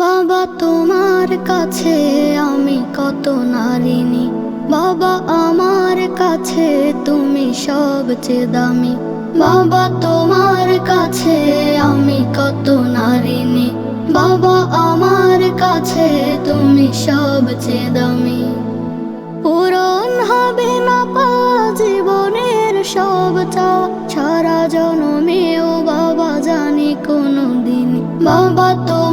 বাবা, তোমার কাছে আমি কত নারিনী বাবা, আমার কাছে তুমি সবচেয়ে দামি। বাবা, তোমার কাছে আমি কত নারিনী বাবা, আমার কাছে তুমি সবচেয়ে দামি। পূরণ হবে না পা, জীবনের সব চাওয়া সারা জনমেও বাবা জানি কোনো দিন বাবা তোমার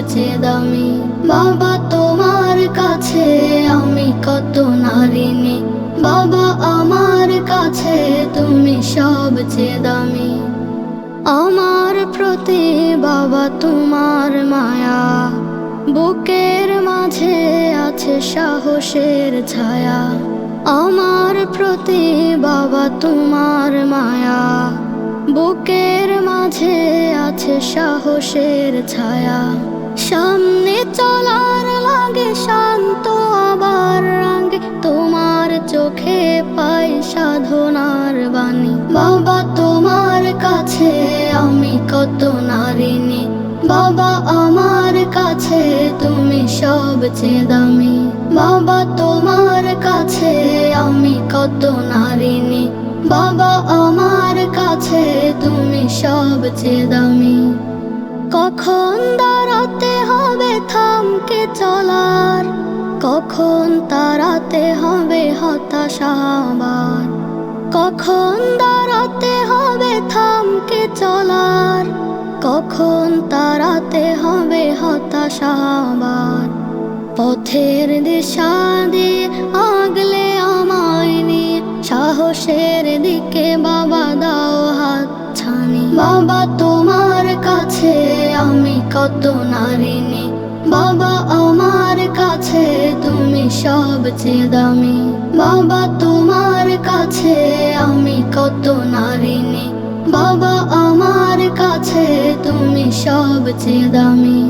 সবচেয়ে দামি। বাবা, তোমার কাছে আমি কত নারিনী বাবা, আমার কাছে তুমি সবচেয়ে দামি। আমার প্রতি বাবা, তোমার মায়া। বুকের মাঝে আছে সাহসের ছায়া। আমার প্রতি বাবা, তোমার মায়া। বুকের মাঝে আছে সাহসের ছায়া। পাই সাধনার বাণী। বাবা, তোমার কাছে আমি কত নারিনী বাবা, আমার কাছে তুমি সবচেয়ে দামি। বাবা, তোমার কাছে আমি কত নারিনী বাবা, আমার কাছে তুমি সবচেয়ে দামি। কখন দাঁড়াতে কখন তারাতে হবে হতাশা আবার? কখন দাঁড়াতে হবে থামকে চলার? কখন তারাতে হবে হতাশা আবার? পথের দিশা দিয়ে আগলে আমায় সাহসের দিকে বাবা দাও হাত ছানি। বাবা, তোমার কাছে আমি কত নারিনী বাবা, আমার সবচেয়ে দামি। বাবা, তোমার কাছে আমি কত নারিনী বাবা, আমার কাছে তুমি সবচেয়ে দামি।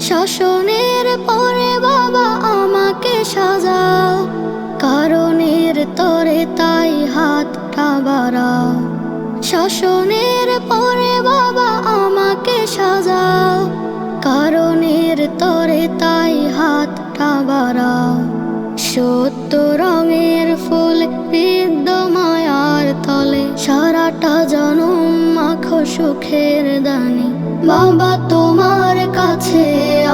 শাসনের পরে বাবা আমাকে সাজাও কারণের তরে তাই হাতটা বাড়াও শাসনের পরে সুখের দানি। বাবা, তোমার কাছে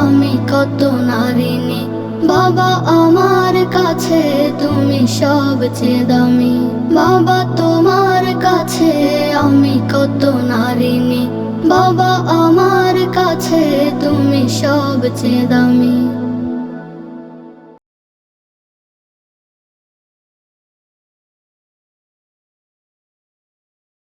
আমি কত নারিনী বাবা, আমার কাছে তুমি সবচেয়ে দামি। বাবা, তোমার কাছে আমি কত নারিনী বাবা, আমার কাছে তুমি সবচেয়ে দামি।